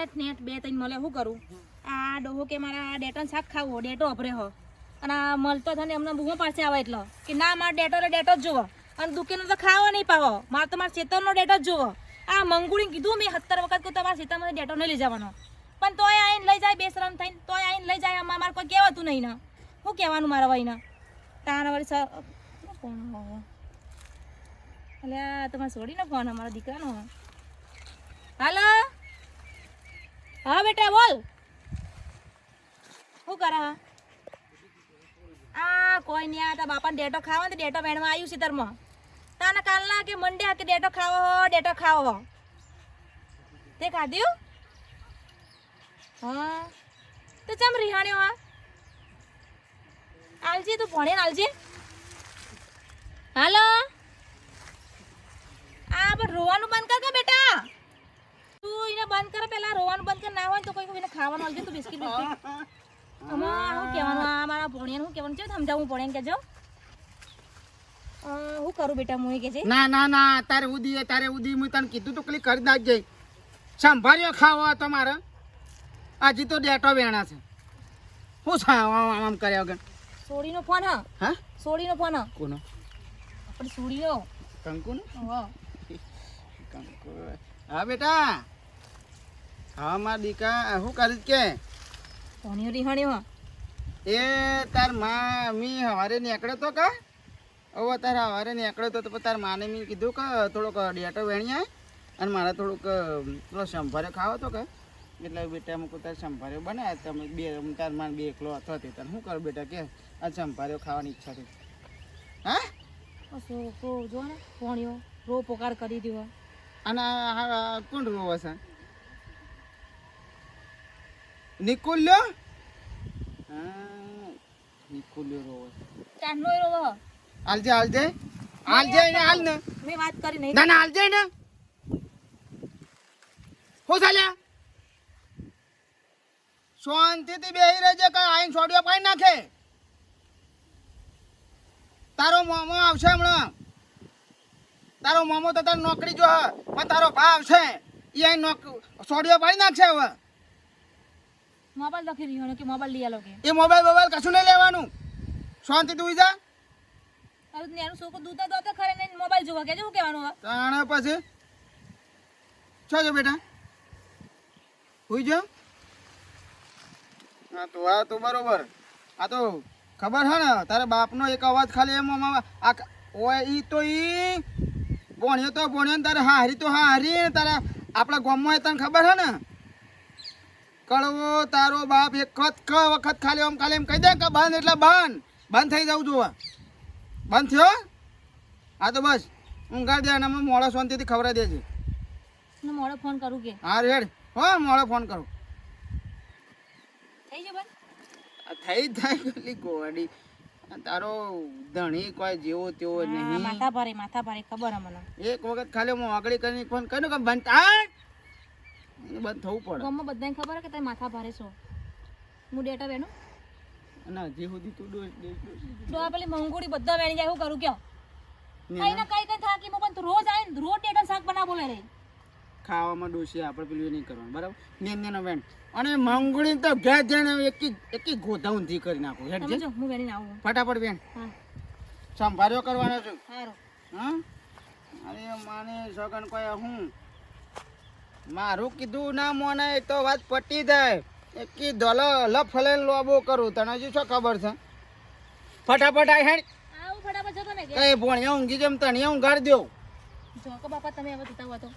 Net net, બે, ત્રણ મળે શું કરું? આ ડોહો કે મારા ડેટન શાક ખાવું ડેટો અપરે હો. અને મળતો થાય એમને બહુ પાસે આવે એટલે. કે ના, મારો ડેટો ડેટો જ જોવો અને દુકીનો તો ખાવો નહીં પાવો મારે તો મારા ચેતનનો ડેટો જ જોવો આ મંગુડી કીધું મેં સત્તર વખત કહું તમારા ખેતરમાંથી ડેટો નહીં લઈ જવાનો. પણ તોય આઈને લઈ જાય બેસરમ થઈને, તોય આઈને લઈ જાય અમારે મારે કોઈ કહેવાતું નહીં ને. શું કહેવાનું મારા ભાઈને? તારા વળી સર કોણ એટલે તમારે છોડીને ફોન અમારા દીકરાનો હાલો? હા બેટા, બોલ. શું કરે હા? આ કોઈ નહીં, આ તારા બાપાને ડેટો ખાવા ને ડેટો વેણવા આવ્યું છે તરમાં. તાને કાલના કે મંડે કે ડેટો ખાવો હો, ડેટો ખાવો હો. તે ખાધ્યું હા? તો ચમ રિહાણ્યો હા? આલજી તું ભણે આલજી. હાલો. આ પણ રોવાનું બંધ કર બેટા? તું એને બંધ કર પેલા રોવાનું બંધ કર. ના હોય તો કોઈ કોઈને ખાવાનું આવજો તું બિસ્કિટ બિસ્કિટ. આમાં શું કહેવાનું? આ મારા ભણિયાને શું કહેવાનું? છે સમજાવું ભણ્યા કહેજો શું કરું બેટા હું કે છે. ના ના ના તારે ઉદી તારે ઉદી હું તને કીધું તો કલી કરી નાખજે. સંભાળ્યો ખાવો મારે. હજી તો ડેટો વેણા છે. આમ આમ આમ કર્યા વગર. સોડીનો ફોન હા. હા? સોડીનો ફોન હા. કોનો? આપણે સોડીનો. કંકુનો? હા. કંકુ. હા બેટા. હા મારા દીકા શું કરી કે? ભણ્યો રિહાણ્યો એ તારમાં મી હવારે નીકળ્યો તો કા? હવે તાર હવારે નીકળ્યો તો તાર માને મેં કીધું કે થોડોક ડેટો વેણ્યા અને મારે થોડુંક પેલો સંભારે ખાવો તો કે? એટલે બેટા મૂકું તાર સંભાર્યો બનાવ્યા તમે બે તાર માન બે એકલો હતો તે તને શું કરું બેટા કે? આ સંભાર્યો ખાવાની ઈચ્છા થઈ હા? છોકરો જો ને પોણ્યો રો પોકાર કરી દીધો. અને કોણ રોવો છે? નિકુલ્યો હા નિકુલ્યો રોવે ચાંદનો રોવો હાલજે હાલજે. હાલજે ને હાલ ને. મેં વાત કરી નહીં ના ના, હાલજે ને હું ચાલ્યા શાંતિથી બેહી રહેજે કે આઈને છોડ્યો પાઈ નાખે. તારો મોમો આવશે હમણાં. તારો મોમો તો તારી નોકરી જો પણ તારો ભા આવશે એ અહીં નોક, સોડિયો પાડી નાખશે હવે. મોબાઈલ લખી રહ્યો કે મોબાઈલ લઈ આલો કે. એ મોબાઈલ મોબાઈલ કશું નહીં લેવાનું. શાંતિ તું જા અરે નેનું સોકો દૂધ દોતે ખરે ને મોબાઈલ જોવા કે શું કહેવાનું હવે? તાણે પછી. છો જો બેટા. હોઈ જો. હા તો આ તો બરોબર. આ તો ખબર હે ને તારા બાપનો એક અવાજ ખાલી એમ આ ઓય ઈ તો ઈ. ભણ્યો તો ભણ્યો ને તારે હારી તો હારી ને તારા આપણા ગામમાં તને ખબર હે ને? કડવો તારો બાપ એક વખત ક વખત ખાલી આમ ખાલી એમ કહી દે કે બંધ એટલે બંધ. બંધ થઈ જવું જોવા. બંધ થયો? હા તો બસ. ઊંઘાડ દે અને મોડા શાંતિથી ખવડાવી દેજે. મોડો ફોન કરું કે? હા રેડ. હો મોડો ફોન કરું. થઈ જાય બંધ? થઈ જાય પેલી ગોવાડી. તારો ધણી કોઈ જેવો તેવો નહીં. માથા ભારે માથા ભારે ખબર મને એક વખત ખાલી હું આગળ કરીને ફોન કર્યો કે બંધ. બંધ થવું પડે. ગામમાં બધાને ખબર કે તમે માથા ભારે છો. હું ડેટા વેનું ના જે સુધી તું ડોસ. તો આ પેલી મંગોડી બધા વેણી જાય હું કરું કયો? કઈ ના. કઈ કઈ થાકી પણ તું રોજ આવીને રોજ ડેટા શાક બના બોલે રે. ખાવામાં ડોસી આપણે પેલું એ નહીં કરવાનું બરાબર? ને ને વેણ. અને મંગળી તો ઘેર જઈને એક એક ગોધાઉનથી કરી નાખો હેડ જો. હું વેણીને આવું. ફટાફટ વેણ. હા. સંભાળ્યો કરવાનો છું? સારું હા? અરે માને સગન કોઈ હું? મારું કીધું ના મોને એ તો વાત પટી જાય. એ કી લ ફલે લોબો કરું. તને હજુ શું ખબર છે? ફટાફટ આ હેડ. આવું ફટાફટ જતો ને કે કઈ ભણ્યા ઊંઘી જેમ તણિયા ઊંઘાડી દો જો કે બાપા તમે હવે જતા હોય તો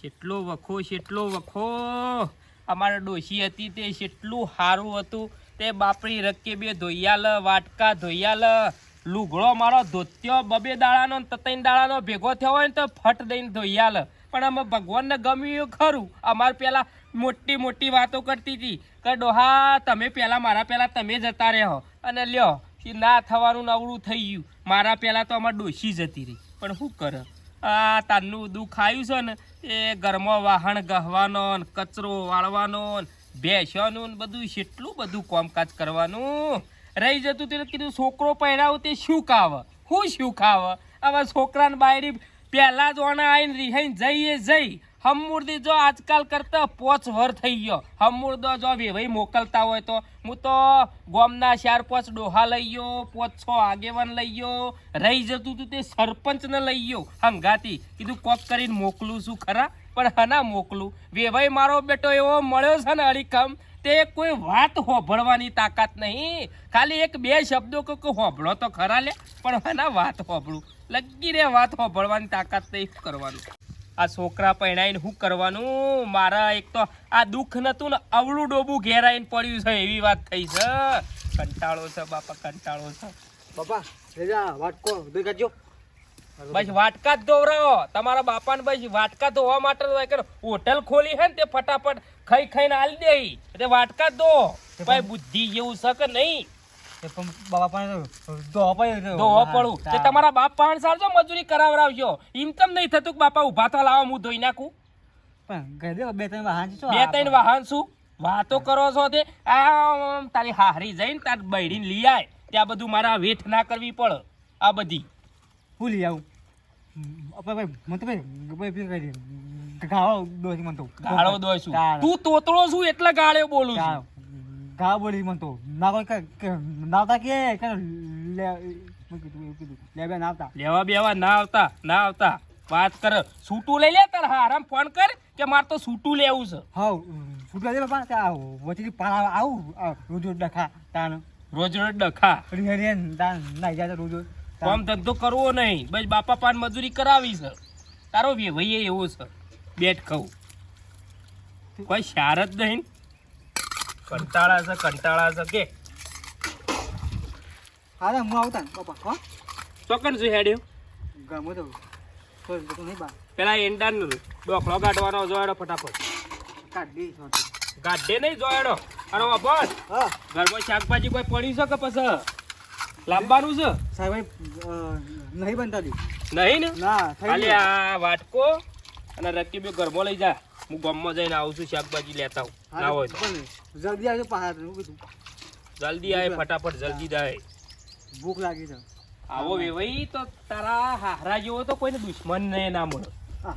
કેટલો વખો કેટલો વખો. અમારે ડોશી હતી તે કેટલું સારું હતું. તે બાપરી રકે બે ધોઈયાલ વાટકા ધોઈયાલ. લુગડો મારો ધોત્યો, બબે દાડાનો તતૈન દાડાનો ભેગો થયો હોય ને તો ફટ દઈને ધોઈયાલ પણ અમે ભગવાનને ગમ્યું ખરું. અમારે પહેલાં મોટી મોટી વાતો કરતી હતી કે, ડોહા, તમે પહેલાં મારા પહેલાં તમે જતા રહ્યો અને લ્યો, એ ના થવાનું નવડું થઈ ગયું. મારા પહેલાં તો અમારે ડોસી જતી રહી. પણ શું કરે? આ તારનું દુઃખ આવ્યું છે ને, એ ઘરમાં વાહણ ગહવાનો કચરો વાળવાનો ભેંસવાનું બધું, કેટલું બધું કામકાજ કરવાનું. રહી જતું તેને કીધું, છોકરો પહેરાવું, તે શું ખાવ? શું શું ખાવ? હવે છોકરાને બાયરી પહેલા જ ઓણા આવીને રિહાઈને જઈએ, જઈ. હમુરદી જો આજકાલ કરતા પોચ વર થઈ ગયો. હમુર્દો જો વેવાઈ મોકલતા હોય તો. હું તો ગોમના ચાર પોચ ડોહા લઈ ગયો, પોચ છો આગેવાન લઈ ગયો. રહી જતું તું તે સરપંચને લઈ ગયો. હંગાતી કીધું, કોક કરીને મોકલું છું ખરા, પણ હના મોકલું. વેવાઈ મારો બેટો એવો મળ્યો છે ને અડીખમ તે કોઈ વાત હોભળવાની તાકાત નહીં. ખાલી એક બે શબ્દો કે હોભળો તો ખરા લે પણ હના વાત હોભળું. લગી રે વાત હોભળવાની તાકાત નહીં શું કરવાનું? આ છોકરા પહેણાઈને શું કરવાનું? મારા એક તો આ દુઃખ નતું ને અવળું ડોબું ઘેરાઈને પડ્યું છે એવી વાત થઈ છે. કંટાળો છે બાપા કંટાળો છે. બાપા રેજા વાટકો કાઢજો. બસ વાટકા જ ધોવરાવો તમારા બાપાને બસ વાટકા ધોવા માટે હોટલ ખોલી હે ને તે ફટાફટ. ખાઈ ખાઈને આલી દે એટલે વાટકા દો. ભાઈ બુદ્ધિ જેવું છે કે નહીં? પણ બાપા પણ તમારા બાપ પાંચ સારજો મજૂરી કરાવરાવજો એમ તમ નહીં થતું કે બાપા ઊભા થા લાવો હું ધોઈ નાખું? પણ બે ત્રણ વાહન છે શું બે ત્રણ વાહન શું? વાતો કરો છો તે. આ તારી હારી જઈને તાર બૈડીને લઈ આય. ત્યાં બધું મારા વેઠ ના કરવી પડે. આ બધી. ભૂલી આવું. ભાઈ મને તો ભાઈ ગાળો દોશી મન તો. ગાળો દોશું. છું તું તોતળો છું એટલે ગાળ્યો બોલું છું. ગાળો. બોલી મન તો. ના કોઈ નાવતા કે? કે લે મેં કીધું એવું કીધું. લે બે નાવતા. લેવા બેવા ના આવતા ના આવતા. વાત કર. સૂટું લઈ લે તાર હારામ ફોન કર કે મારે તો સૂટું લેવું છે. હા ફૂટવા દે બાપા ત્યાં વચ્ચેથી પાણા આવું રોજ રોજ ડખા તાણ. રોજ રોજ ડખા. રીએ રીએ તાણ ના જાય રોજ રોજ કામ ધંધો કરવો નહીં. બસ બાપા પાન મજૂરી કરાવી છે. તારો ભાઈ એવો છે. બેટ ખાવું કોઈ શાર જ નહીં કંટાળા છે કંટાળા છે. કે? હા હું આવતા ને બાપા હા. ચોકન છું હેડ્યો? ગમો તો નહીં બા પેલા એંડાન ડોકલો કાઢવાનો જોયડો ફટાફટ. કાઢ ગાઢે નહીં જોયડો. અરે બસ હા. ઘરમાં શાકભાજી કોઈ પડ્યું છે કે પછી? લાંબાનું છે? સાહેબ નહીં બનતા નહીં ને? ના ખાલી આ વાટકો. અને રકીબે ઘરમાં લઈ જા. હું ગામમાં જઈને આવું છું શાકભાજી લેતા ના હોય જલ્દી આવજો પાછા કીધું. જલ્દી આવે ફટાફટ જલ્દી જાય ભૂખ લાગી છે. આવો વેવાઈ તો તારા હારા જેવો તો કોઈને દુશ્મન ને ના મળે. હા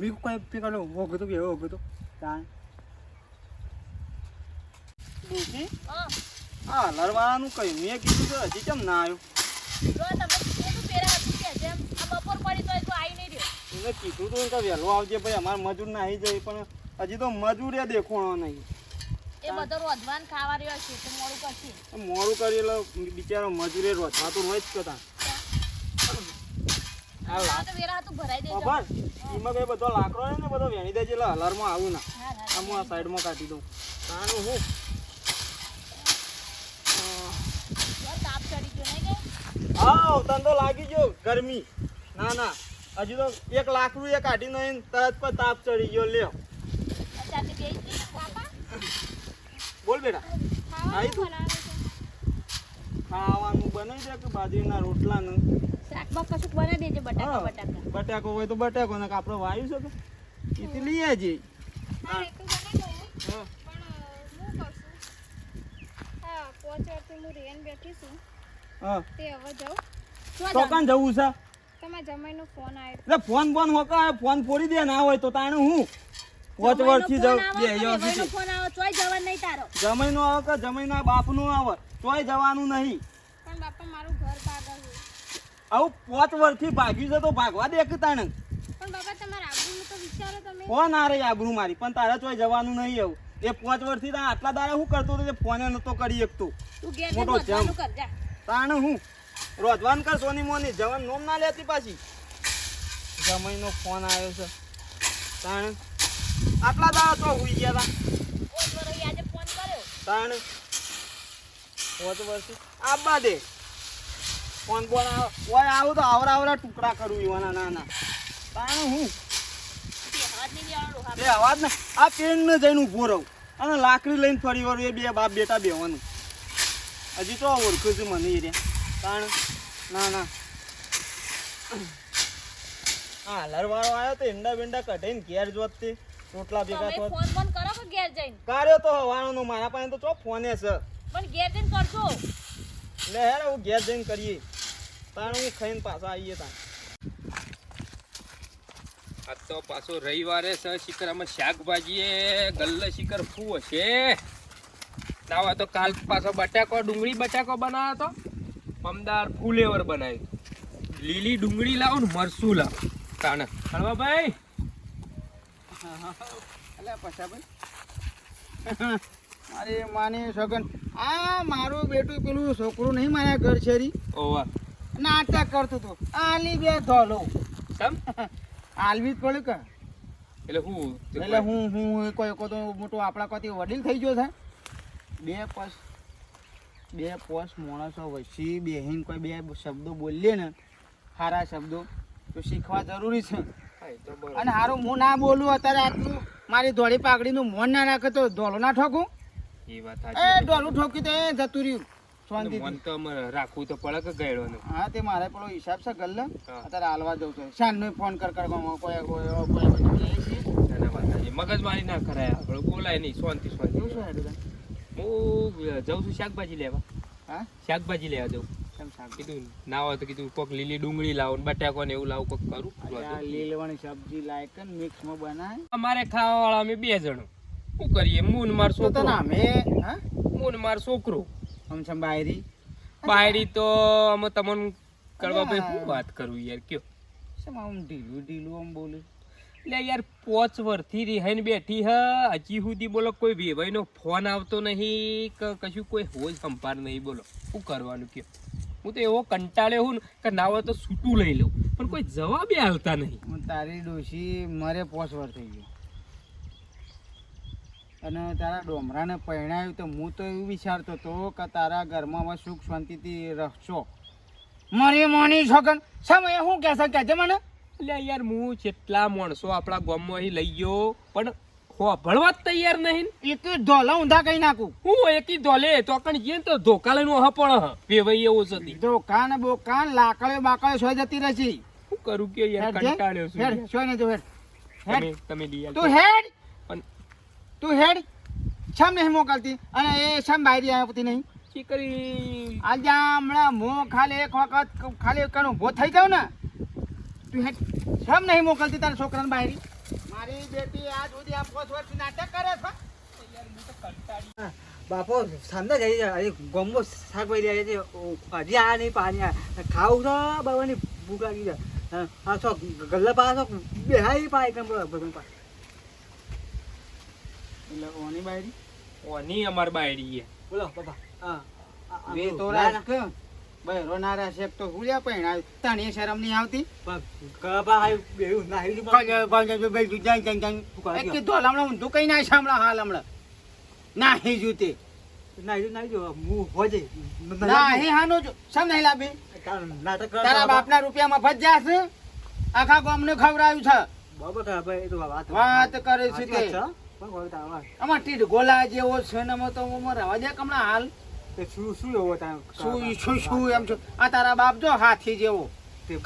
મી કોઈ પીકાનો વગો તો કેવો વગો તો. તાણ હા. હા લડવાનું કઈ. મેં કીધું તો હજી કેમ ના આવ્યું? જો તમે કીધું પેલા હતું કે જેમ આ બપોર પડી તો તો આવી નહીં રહ્યો. એને કીધું તો કે વહેલો આવજે ભાઈ અમારે મજૂર ના આવી જાય પણ હજી તો મજૂરે દેખોણો નહીં. એ બધો રોધવાન ખાવા રહ્યો છે તો મોડું કરશે. મોડું કરેલો બિચારો મજૂરે રોજવાતું હોય જ કતા બધો લાકડો ને બધો વેણી દેજે એટલે હલારમાં આવું ના. હા આ સાઈડમાં કાઢી દઉં. તાનું હું. હા તને તો લાગી ગયો ગરમી. ના ના. હજી તો એક લાકડું એ કાઢી નહીં તરત પર તાપ ચડી ગયો. લ્યો. બોલ બેટા. ખાવાનું બનાવી દે કે બાજરીના રોટલાનું? શાકમાં કશું બનાવી દેજો બટાકા બટાકા. બટાકો હોય તો બટાકો ને આપણે વાયુ છે તો. લઈ આવજે. હા એ તો બનાવી હા. પાંચ હું રેન બેઠી છું. હા. તે હવે જાઉં. કાં જવું છે? તમારા જમાઈનો ફોન આવ્યો. એટલે ફોન બોન હોકા ફોન ફોડી દે ના હોય તો તાણે હું? પાંચ વર્ષથી જવું બે જવાનો ફોન આવે ચોય જવાનું નહીં તારો. જમાઈનો આવે કે જમાઈના બાપનું આવે તોય જવાનું નહીં. પણ બાપા મારું ઘર પાગલ આવું પાંચ વર્ષથી ભાગ્યું છે તો ભાગવા દે કે તાણે? પણ બાપા તમારા આબરૂનું તો વિચારો તમે. ફોન આ રહી આબરૂ મારી પણ તારે તોય જવાનું નહીં આવું. એ પાંચ વર્ષથી આટલા દાડા શું કરતો હતો? ફોને નતો કરી શકતો. તું ઘેર મોટો જમ. તાણે હું? રોધવાન કર સોની મોની. જવાન નોમ ના લેતી પાછી. જમાઈનો ફોન આવ્યો છે. તાણ, આટલા દાડા તો હુઈ ગયા તા. તાણ પોત ફોન વર્ષથી આબા દે. ફોન બોલ આવ, ઓય આવું તો આવરા આવરા ટુકડા કરું ઈવાના નાના. તાણે હું? એ અવાજ ને. આ પેન ને જઈને ઊભો રહું. અને લાકડી લઈને ફરી વળું એ બે બાપ બેટા બેવાનું હજી તો ઓળખું છું મને એ રહ્યા તાણ ના ના. હા લરવાળો આવ્યો તો ઈંડા બિંડા કઢાઈને ઘેર જોતતી રોટલા ભેગા તો ફોન ફોન કરો કે ઘેર જઈને? કાર્યો તો હવાનો મારા પાસે તો ચો ફોને છે. પણ ઘેર જઈને કરજો લે હેર હું ઘેર જઈને કરીએ. તાણ હું ખાઈને પાછા આવીએ તાણ. આજ તો પાછો રવિવારે સ શિખર અમે શાકભાજી એ ગલ્લે શિખર ફૂ હશે. ના તો કાલ પાછો બટાકો ડુંગળી બટાકો બનાવ્યો તો? પમદાર ફૂલેવર બનાવ્યું લીલી ડુંગળી લાવો ને મરસું લાવો. તાણે. હળવા ભાઈ. અલ્યા પછા ભાઈ મારી માની સગન. આ મારું બેટું પેલું છોકરું નહીં મારા ઘર છેરી ઓવા નાટક કરતું હતું. આલી બે ધોલો. સમ આલવી જ પડ્યું કે. એટલે હું એટલે હું હું કોઈ કોઈ તો મોટો આપણા કોથી વડીલ થઈ ગયો છે. બે પસ બે પોસ માણસો વચ્ચે બેહીન કોઈ બે શબ્દો બોલીએ ને સારા શબ્દો તો શીખવા જરૂરી છે. અને હારું હું ના બોલું અત્યારે આટલું મારી ધોળી પાઘડીનું મોન ના રાખે તો ધોલો ના ઠોકું? એ એ ઠોકી તો એ જતું રહ્યું. રાખવું તો પડે કે ગયડવાનું હા તે મારે પેલો હિસાબ છે ગલ્લે. અત્યારે હાલવા જવું છે. શાનનો ફોન કર કરવામાં કોઈ કોઈ કોઈ. મગજ મારી ના કરાય. બોલાય નહીં શાંતિ શાંતિ. શું? હું જાઉં છું શાકભાજી લેવા. હા? શાકભાજી લેવા જાઉં. કેમ સાંભળ્યું? કીધું ના હોય તો કીધું કોક લીલી ડુંગળી લાવો ને બટાકો ને એવું લાવું કોક કરું. આજે લીલવાણી સબ્જી લાયક ને બનાય. અમારે ખાવા વાળા અમે બે જણો. શું કરીએ? મૂન માર છોકરો. અમે હા? મૂન માર છોકરો. છે બાયરી. બાયડી તો અમે તમને કરવા ભાઈ શું વાત કરું યાર કયો? આમ ઢીલું ઢીલું આમ બોલું? એટલે યાર, પોચ વર્ષથી રિહાઈને બેઠી હ. હજી સુધી બોલો, કોઈ વેવાઈનો ફોન આવતો નહીં કે કશું કોઈ હોય સંભાર નહીં, બોલો. શું કરવાનું કયો હું તો એવો કંટાળ્યો હું કે ના હોય તો છૂટું લઈ લઉં. પણ કોઈ જવાબે આવતા નહીં. તારી ડોશી મારે પોચ વર થઈ ગયો. અને તારા ડોમરાને પરણાવ્યું તો હું તો એવું વિચારતો હતો કે તારા ઘરમાં સુખ શાંતિથી રહેશો મારી મોની છોકન સમય શું કહેશે કહેજે મને એટલે યાર હું જેટલા માણસો આપણા ગામમાં અહીં લઈ ગયો પણ ભળવા જ તૈયાર નહીં એક ધોલા ઊંધા કઈ નાખું. હું એકી ધોલે તો કણ જે તો ધોકા લઈને ઓહા પણ હ વેવાઈ એવો સતી દોકાન બોકાન લાકડે બાકડે સોય જતી રહેશી. શું કરું કે યાર કંટાળ્યો છું. હેડ સોય ને જો હેડ હેડ. તમે દી તું હેડ. પણ તું હેડ. છમ નહીં મોકલતી. અને એ છમ બાયરી આવતી નહીં. શી કરી? આજે હમણાં મો ખાલી એક વખત ખાલી એક ઊભો થઈ જાવ ને. તું હેડ. છમ નહીં મોકલતી તારા છોકરાને બાયરી? મારી બેટી આજ સુધી આ પાંચ વર્ષ નાટક કરે છે. બાપો સાંજે જઈ જાય ગમો શાકભાજી જાય છે હજી આ નહીં પાણી આ. ખાવું તો બાબાની ભૂખ લાગી જાય હા, આ છો ગલ્લા પાસે બેહાઈ પાય કેમ ભગવાન પાસે એટલે ઓની બાયરી? ઓની અમાર બાયડી છે. બોલો બાપા. હા બે તો. રાખ. બહેરો ના શેખ તો હુલ્યા પહેણાવ્યું તને શરમ નહીં આવતી? પણ ના પણ- કીધું હમણાં ઊંધું કઈ ના હમણાં? હાલ હમણાં. નાહી જૂતે ના ના તારું બાપના આખા ગામને ખવડાવ્યું છે. વાત કરે. પણ ટીડ ગોલા જેવો છે ને તો હમણાં હાલ. તે શું શું એવો શું શું શું એમ છો? આ તારા બાપ જો હાથી જેવો.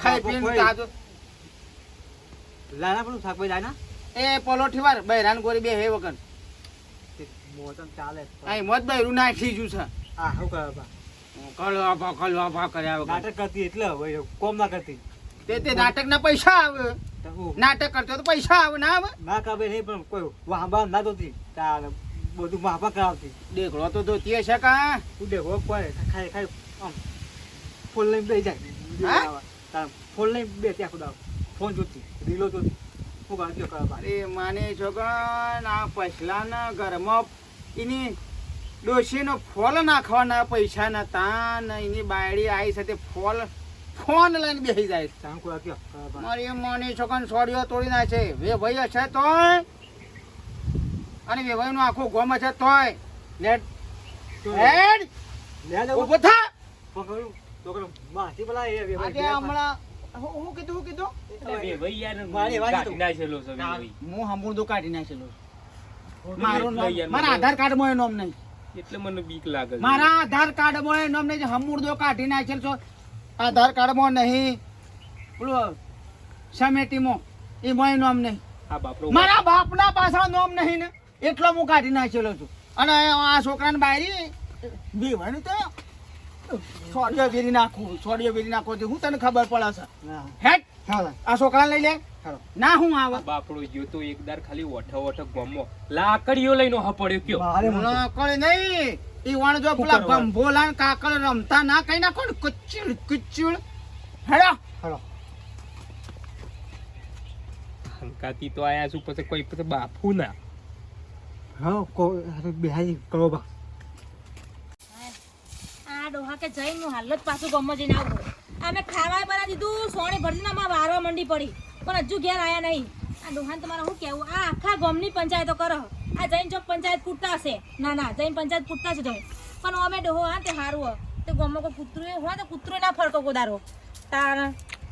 ખાઈ પીને તાજો. લાના પણ શાકભાજી લાના? એ પલોઠી વાર બૈરાન ગોરી બે હે વગર. તે મોસમ ચાલે અહીં મોત બૈરું નાખી જ્યું છે. આ શું કરે બા કલવા ભા કલવા ભા કર્યા વગર નાટક કરતી એટલે હવે કોમ ના કરતી. તે તે નાટકના પૈસા આવે. નાટક કરતો તો પૈસા આવે ના આવે? ના કાબે નહીં પણ કોઈ વાહ ના દોતી તાર બધું માફા કરાવતી. દેખડો તો તો તે છે કા? તું દેખો કોઈ ખાઈ ખાઈ આમ ફોન લઈને બેસી જાય. તાર ફોન લઈને બે ત્યાં ખુદા ફોન જોતી રીલો જોતી. હું ગાડી કયો કરવા અરે માને છોકરા આ પછલાના ઘરમાં એની ડોશીનો ફોલ નાખવાના પૈસા ના તાન એની બાયડી આવી સાથે ફોલ ફોન લઈને બેસી જાય. મારી મને છોકરાને સોડીઓ તોડી નાખે વે ભાઈ હશે તોય? અને વે ભાઈનું આખું ગોમ છે તોય. લેટ હેડ. લે લે થા. પકડું છોકરો માથી પેલા એ વેવાઈ આજે હમણાં હું હું કીધું હું કીધું? વેવાઈ યાર મારી વાત કાઢી નાખેલો છે વેવાઈ. હું હમુરદું કાઢી નાખેલો. મારું મારું મારા આધાર કાર્ડમાં નામ નહીં. એટલે મને બીક લાગે મારા આધાર કાર્ડમાં નામ નહીં હમુરદો કાઢી નાખેલ છો. આધાર કાર્ડમાં નહીં. પેલું સમેટીમાં એમાં નામ નહીં. આ બાપરો મારા બાપના પાછા નામ નહીં ને. એટલો હું કાઢી નાખેલો છું. અને આ છોકરાને બાયરી બેવાનું તો સોડિયો વેરી નાખું સોડિયો વેરી નાખો તો હું તને ખબર પડે છે. હેટ આ છોકરા લઈ લે. ના હું આવા. બાપડો ગયો તો એકદાર ખાલી ઓઠો ઓઠો ગમો. લાકડીઓ લઈને હપડ્યો કયો. મોટો. નહીં. ઈ વણ જો પેલા? ભંભોલા ને કાકળ રમતા ના કઈ નાખો ને કચ્ચીડ કચ્ચીડ હેડો. હેડો હંકાતી તો આયા છું પછી કોઈ પછી બાપુ ના. હા, કો બેહાઈ કરો બા. આ ડોહા કે જઈને હું પાછું ગમમાં જઈને અમે ખાવાય બના દીધું સોણે ભરીને માં વારવા મંડી પડી. પણ હજુ ઘેર આવ્યા નહીં. આ ડોહાને તમારે શું કહેવું? આ આખા ગામની પંચાયતો કરો. આ જૈન ચોક પંચાયત કૂટતા હશે. ના ના જૈન પંચાયત કૂટતા છે તો પણ અમે ડોહો, હા, તે સારું હો. તે ગામમાં કોઈ કૂતરું હોય તો કૂતરું ના ફરતો કોદારો તાર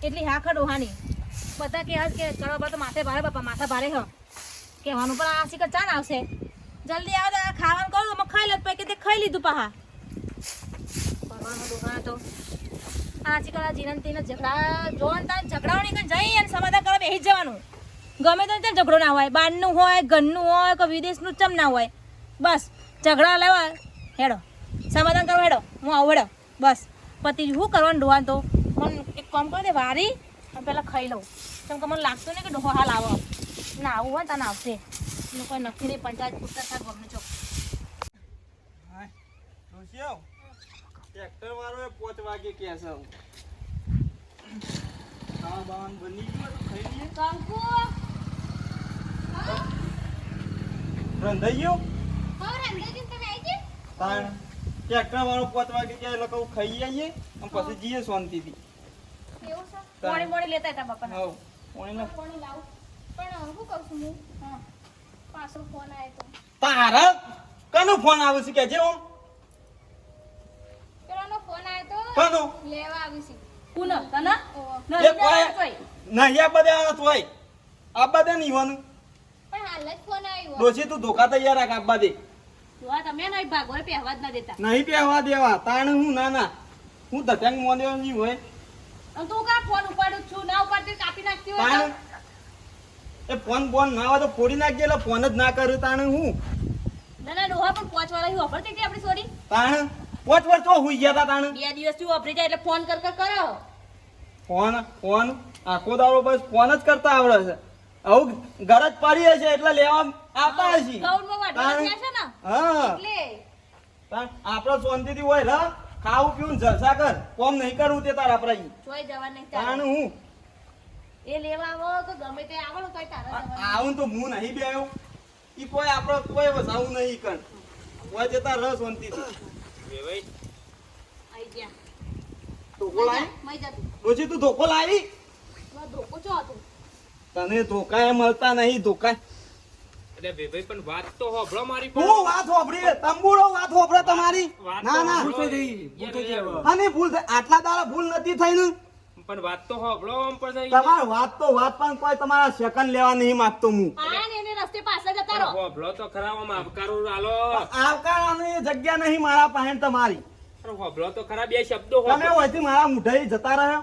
એટલી હાખા ડોહાની. બધા કે કે કરો બા માથે ભારે બાપા, માથા ભારે હ. કહેવાનું પણ આ શીખર ચાન આવશે. જલ્દી આવે આ ખાવાનું કહું તો અમે ખાઈ લો પછી કે તે ખાઈ લીધું પહા. ભગવાન દુકાન તો. આજકાલ કલા જીવન તેને ઝઘડા જોવાનું તાન જઈ અને સમાધાન કરવા બેહી જવાનું. ગમે તો ત્યાં ઝઘડો ના હોય બહારનું હોય ઘરનું હોય કે વિદેશનું ચમ ના હોય. બસ ઝઘડા લેવા હેડો. સમાધાન કરો હેડો હું આવું હેડો. બસ. પતિ શું કરવાનું ડોહાન તો? પણ એક કામ કરો દે વારી અને પહેલાં ખાઈ લઉં. કેમ કે મને લાગતું નહીં કે ડોહો હાલ આવો. ના આવું હોય તને આવશે. એનું કોઈ નક્કી નહીં પંચાયત પૂછતા થાય ગમે ચોક. ટ્રેક્ટર વાળો એ પોચ વાગે કે છે ખાવા બાવાનું બની ગયું તો ખાઈ લઈએ. કંકુ? રંધાઈ ગયો? હા તમે આવી ગયા? તાણ ટ્રેક્ટર વાળો પોચ વાગે કે લોકો ખાઈ આવીએ અને પછી જઈએ શાંતિથી. એવું છે? મોડી મોડી લેતા હતા બાપા પોણી ના લાવું. પણ હું કહું છું હું? હા. પાછો ફોન આવ્યો તો. તારા? કનો ફોન આવે છે કે જે ઓમ પેલાનો ફોન આવ્યો તો. કનો? લેવા આવી છે. પુનઃ તને? એ કોઈ- નહીં આ બધા આના તોય આ બધા નહીં વાનું પણ હાલ જ ફોન આવ્યો ડોશી તું ધોકા તૈયાર રાખ આબા દે તમે નહીં ભાગો પહેવા જ ના દેતા. નહીં પહેવા દેવા. તાણ હું ના ના. હું ધટંગ મોન્યો હોય. અને તું કા ફોન ઉપાડું છું? ના ઉપાડતી કાપી નાખતી હોય એ ફોન બોન ના હોય તો ફોડી નાખજે એટલે ફોન જ ના કર્યો તાણે હું. ના ના ડોહા પણ પાંચ વાળા વાપરતી હતી આપણી સોરી? તાણ? પોચ વાર તો હુઈ ગયા તા તાણ. બે દિવસથી ઓફરી જાય એટલે ફોન કર કર કરો. Phone phone? આખો દાડો બસ ફોન જ કરતા આવડે છે. આવું ગરજ પડી હશે એટલે લેવા આવતા હશે. હા. તાણ આપણે હોય ખાવું પીવું જલસા કર. કોમ નહીં કરવું તે તારા પ્રાઈ. જવા નહીં તાણ હું? એ લેવા આવો તો ગમે તે આવો તો તારા આવું તો હું નહીં બેહ્યો ઈ કોઈ આપણો કોઈ વસાવું નહીં કણ કોઈ જતા રસ શાંતિથી. ભાઈ. આઈ ગયા. ધોકો લાવી? મઈ જા તું. ડોશી તું ધોકો લાવી? ધોકો ચો હતો? તને ધોકા મળતા નહીં ધોકા એટલે વેવાઈ પણ વાત તો હોભળો મારી તું વાત હોભળી તંબુરો વાત હોભળે તમારી? ના ના. ભૂલ થઈ ગઈ, ભૂલ થઈ ગઈ હવે. ભૂલ આટલા દાડા ભૂલ નથી થઈ ને પણ વાત તો હોભળો આમ પણ તમાર વાત તો વાત પણ કોઈ તમારા સેકન્ડ લેવા નહીં માંગતો હું. ને એને રસ્તે પાસે જતા રહો. હોભળો તો ખરા આમ આવકારો આલો આવકારાની જગ્યા નહીં મારા પાસે તમારી. અરે હોભળો તો ખરા બે શબ્દો તમે હોભળો. હોયથી મારા મુઢાઈ જતા રહ્યા.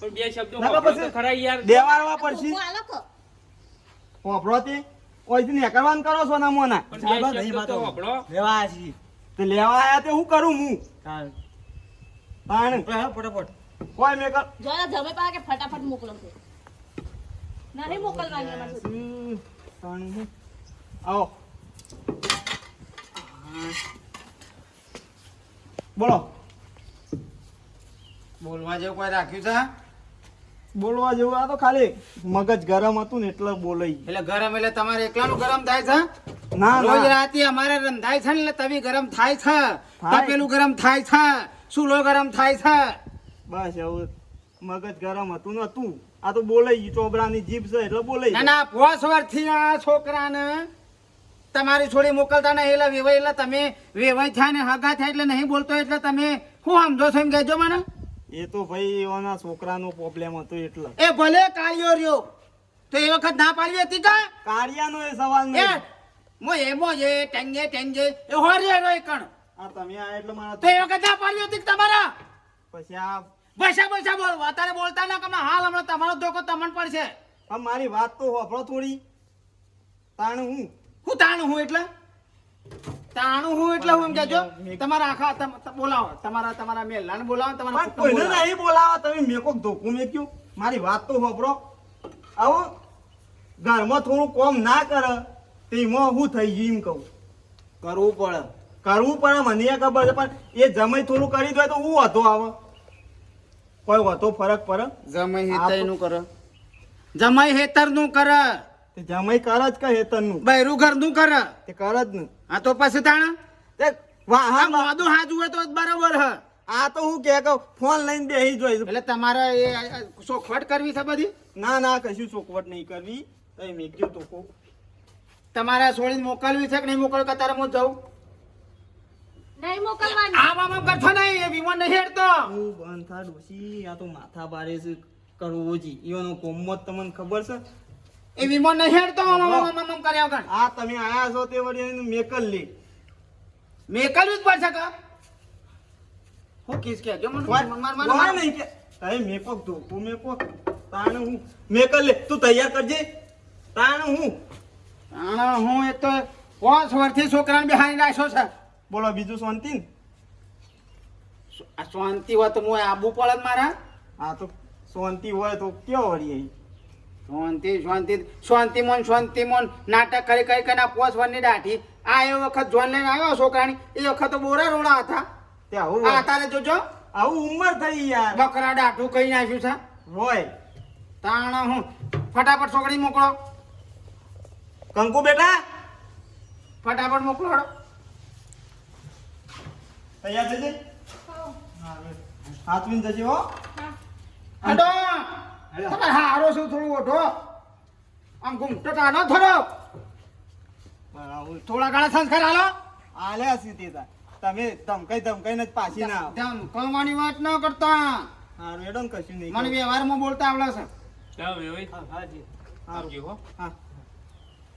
પણ બે શબ્દો ના, તો ખરા યાર. દેવાળવા પડશે. હોભળોથી ઓયથી નેકરવાનું કરો છો ના મોના પણ બે નહીં શબ્દો તો વાતો. હોભળો લેવા છીએ. તે લેવા આયા તે હું કરું હું? હા, ફટાફટ. કોઈ મેં જો આ જમે પા કે ફટાફટ મોકલો છે નહીં મોકલવાની અમારે સુધી. આવો. બોલો. બોલવા જેવું કોઈ રાખ્યું છે બોલવા જેવું આ તો ખાલી મગજ ગરમ હતું ને એટલે બોલાઈ એટલે ગરમ એટલે તમારે એકલાનું ગરમ થાય છે ના રોજ રાતે અમારે રંધાય છે ને એટલે તવી ગરમ થાય છે. તપેલું ગરમ થાય છે. ચૂલો ગરમ થાય છે. બસ એવું મગજ ગરમ હતું ને તું આ તો બોલાઈ ગયું ચોબરાની જીભ છે એટલે બોલાઈ ના ના પોસ વર્ષથી આ છોકરાને તમારી છોડી મોકલતા નહીં એટલે વેવાય એટલે તમે વેવાય થાય ને હગા થાય એટલે નહીં બોલતો એટલે તમે શું સમજો છો એમ કહેજો મને? એ તો ભાઈ એના છોકરાનો પ્રોબ્લેમ હતો એટલે. એ ભલે કાળિયો રહ્યો તો એ વખત ના પાડવી હતી કા? કાળિયાનો એ સવાલ નહીં. મો એમો જે ટેંગે ટેંગે એ હોરી રહ્યો કણ. આ તમે આ એટલે મારા તો એ વખત ના પાડવી હતી તમારા? પછી આ પૈસા પૈસા બોલ. અત્યારે બોલતા ના કમે હાલ હમણાં તમારો ધોકો તમને પડશે પણ મારી વાત તો હોભળો થોડી. તાણું હું? હું તાણું હું એટલે? તાણું હું એટલે હું એમ કેજો તમારા આખા બોલાવો. તમારા તમારા મેલાને બોલાવો તમારા કોઈને નહીં બોલાવો. તમે મેં કોક ધોકું મેક્યું. મારી વાત તો હોભળો. આવો. ઘરમાં થોડું કોમ ના કરે. તેમાં હું થઈ ગયું એમ કહું. કરવું પડે. કરવું પડે મને એ ખબર છે પણ એ જમાઈ થોડું કરી દો તો હું વધો આવે. કોઈ હતો ફરક પર જમાઈ હેતાઈ નું કર. જમાઈ હેતર હેતરનું કર. તે જમાઈ કર જ કે હેતરનું. બૈરું ઘરનું કર. તે કરે જ ને આ તો પછી તાણા? તે વાહ હા મોદું હાજુ હોય તો બરાબર હ. આ તો હું કે ફોન લઈને બેહી જોઈશ એટલે તમારે એ ચોખવટ કરવી છે બધી? ના ના કશું ચોખવટ નહીં કરવી. તમે કીધું તો કહું. તમારે છોડીને મોકલવી છે કે નહીં મોકલ કે તારે હું જાઉં? નહીં મોકલવાની. આમ આમ આમ કરશો નહીં એ વિમાન નહીં હેડતો હું બંધ થા ડોશી આ તો માથા બારે છે કરવો જી એનો કોમત તમને ખબર છે? એ વિમાન નહીં હેડતો આમ આમ આમ આમ આમ કર્યા વગર. આ તમે આયા છો તે વળી એનું મેકલ લે. મેકલવી જ પડશે કે? હું કીસ કે જો મને માર માર માર. નહીં કે. અરે મેકો ધોકો મેકો. તાણ હું. મેકલ લે. તું તૈયાર કરજે. તાણ હું. આના હું એ તો પાંચ વર્ષથી છોકરાને બેહાડી રાખ્યો છે. બોલો બીજું શાંતિ ને? આ શાંતિ હોય તો હું આબુ પડે ને મારા? આ તો શાંતિ હોય તો કયો વળી શાંતિ શાંતિ શાંતિ મોન શાંતિ મોન. નાટક કરી કરી કરીને પોસ વર્ષની દાઢી. આ એ વખત જોન લઈને આવ્યો છોકરાની. એ વખત તો બોરા રોડા હતા. તે આવું આ તારે જોજો. આવું ઉંમર થઈ યાર. બકરા દાઢું કઈ નાખ્યું છે. હોય. તાણા હું. ફટાફટ છોકરી મોકલો. કંકુ બેટા? ફટાફટ મોકલો. તૈયાર થઈ જઈ? હાથવીન જજે હો. હેડો! તમે હારો છો થોડું ઓઢો. આમ ઘૂમટો ન થોડો થોડા ઘણા સંસ્કાર હાલો. આલ્યા સીધી તા તમે ધમકાઈ ધમકાઈને જ પાછી ના આવો. ધમ કમવાની વાત ન કરતા. હારું એડો ને કશું નહીં મને વ્યવહારમાં બોલતા આવડે છે. હાજી આવજો હો. હા.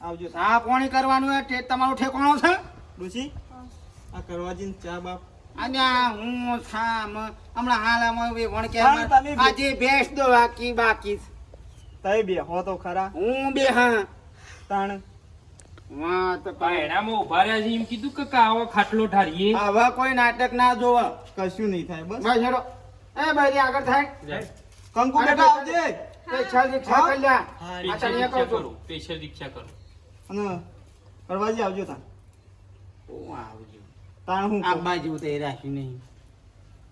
આવજો. આ પાણી કરવાનું તમારું ઠેકાણો છે. ડોશી? આ કરવાજી ચા બાપ હું સામ હમણાં હાલ આમાં એ વણ કે પણ તમે આજે ભેંસ દો બાકી બાકી. તઈ બે હો તો ખરા હું બે હા તણ આવા કોઈ નાટક ના જોવા કશું નહીં થાય બસ બસ હેડો એ ભાઈ આગળ થાય. કંકુ બેટા. આવજે રિક્ષા હા? કરી. હા, આ તને કહું સ્પેશિયલ રિક્ષા કરું અને પરવાજી આવજો તા ઓ આવજો. તાણ હું આ કહું. તો એ રાખ્યું નહીં.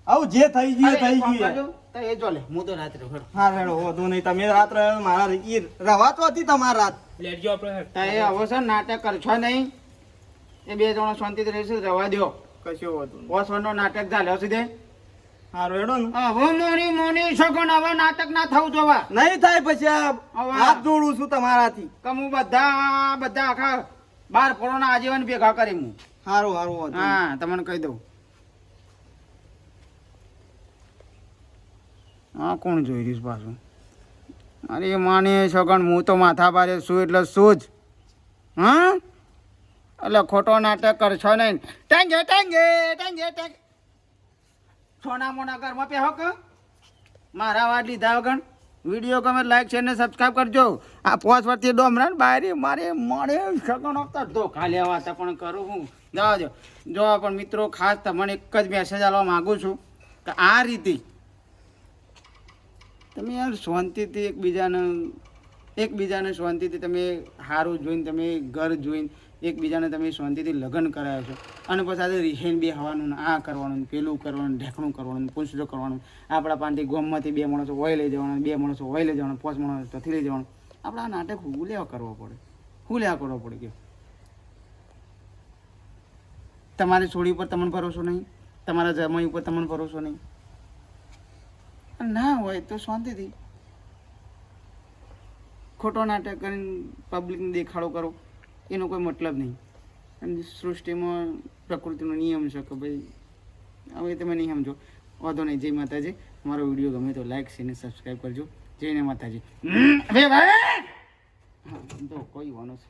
આવું જે થઈ ગયું થઈ ગયું એ. જો લે હું તો રાત્રે હેડો. હા રેડો વધુ નહીં. તમે રાત મારા ઈ રવા તો હતી તમારા રાત. લેટજો આપણે તો એ છે નાટક કરશો નહીં. એ બે જણા શાંતિથી રહેશે રવા દો કશું વધુ નાટક ચાલ્યો સુધી હારો રેડો ને. હવે મોની મોની સગન હવે નાટક ના થવું જોવા. નહીં થાય પછી હાથ જોડું છું તમારાથી. કે બધા બધા આખા બાર ફોડોના આજીવન ભેગા કરી હું સારું સારું હા તમને કહી દઉં. હા કોણ જોઈ રહ્યું પાછું? અરે માને સગન હું તો માથા ભારે છું એટલે શું જ? હા? એટલે ખોટો નાટક કરશો નહીં. ટેંગે ટેંગે ટેંગે ટેંગે. સોના મોના ઘરમાં પહેરો કે? મારા વાત લીધા વગર? વીડિયો ગમે લાઈક છે ને સબસ્ક્રાઈબ કરજો. આ પોસ વર્ષથી ડોમરાન બારી મારે મળે સગન આપતા ધોખા લેવા હતા, પણ કરું હું? જવા જો, પણ મિત્રો, ખાસ તમને એક જ મેસેજ આપવા માગું છું કે આ રીતે તમે યાર શાંતિથી એકબીજાને એકબીજાને શાંતિથી તમે સારું જોઈને, તમે ઘર જોઈને એકબીજાને તમે શાંતિથી લગ્ન કરાયો છો. અને પછી આજે રિહેન બે હવાનું આ કરવાનું પેલું કરવાનું ઢેકણું કરવાનું પૂંછડો કરવાનું આપણા પાનથી ગોમમાંથી બે માણસો હોય લઈ જવાનું બે માણસો હોય લઈ જવાનું પાંચ માણસો તથી લઈ જવાનું. આપણે આ નાટક હું લેવા કરવો પડે. હું લેવા કરવો પડે કે. તમારી છોડી ઉપર તમને ભરોસો નહીં? તમારા જમાઈ ઉપર તમને ભરોસો નહીં? ના હોય તો શાંતિથી ખોટો નાટક કરીને પબ્લિકને દેખાડો કરો, એનો કોઈ મતલબ નહીં. અને સૃષ્ટિમાં, પ્રકૃતિનો નિયમ છે કે ભાઈ, હવે તમે નહીં સમજો. વાંધો નહીં, જય માતાજી. મારો વીડિયો ગમે તો લાઈક છે અને સબસ્ક્રાઈબ કરજો. જયને માતાજી. હવે હા, તો કોઈ વાનો છે